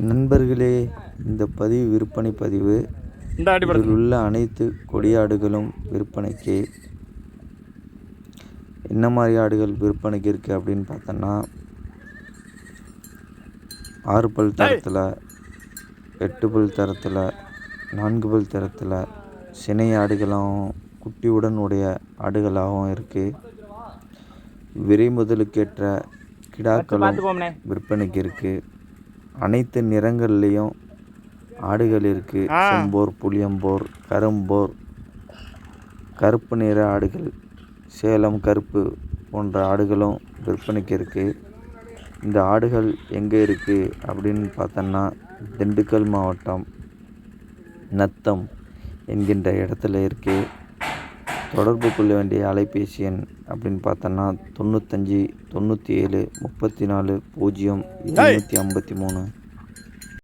நண்பர்களே இந்த பதிவு விற்பனை பதிவு. இதில் உள்ள அனைத்து கொடியாடுகளும் விற்பனைக்கு என்ன மாதிரி ஆடுகள் விற்பனைக்கு இருக்குது அப்படின்னு பார்த்தோன்னா ஆறு பல் தரத்தில் எட்டு பல் தரத்தில் நான்கு பல் தரத்தில் சினை ஆடுகளாகவும் குட்டியுடன் உடைய ஆடுகளாகவும் இருக்குது விரை முதலுக்கேற்ற கிடாக்களும் விற்பனைக்கு இருக்குது அனைத்து நிறங்கள்லேயும் ஆடுகள் இருக்குது. செம்போர் புளியம்போர் கரும்போர் கருப்பு நிற ஆடுகள் சேலம் கருப்பு போன்ற ஆடுகளும் விற்பனைக்கு இருக்குது இந்த ஆடுகள் எங்கே இருக்குது அப்படின்னு பார்த்தோன்னா திண்டுக்கல் மாவட்டம் நத்தம் என்கின்ற இடத்துல இருக்குது தொடர்பு கொள்ள வேண்டிய அலைபேசி எண் அப்படின்னு பார்த்தோன்னா தொண்ணூத்தஞ்சு தொண்ணூற்றி ஏழு முப்பத்தி நாலு பூஜ்ஜியம் எழுநூற்றி ஐம்பத்தி மூணு.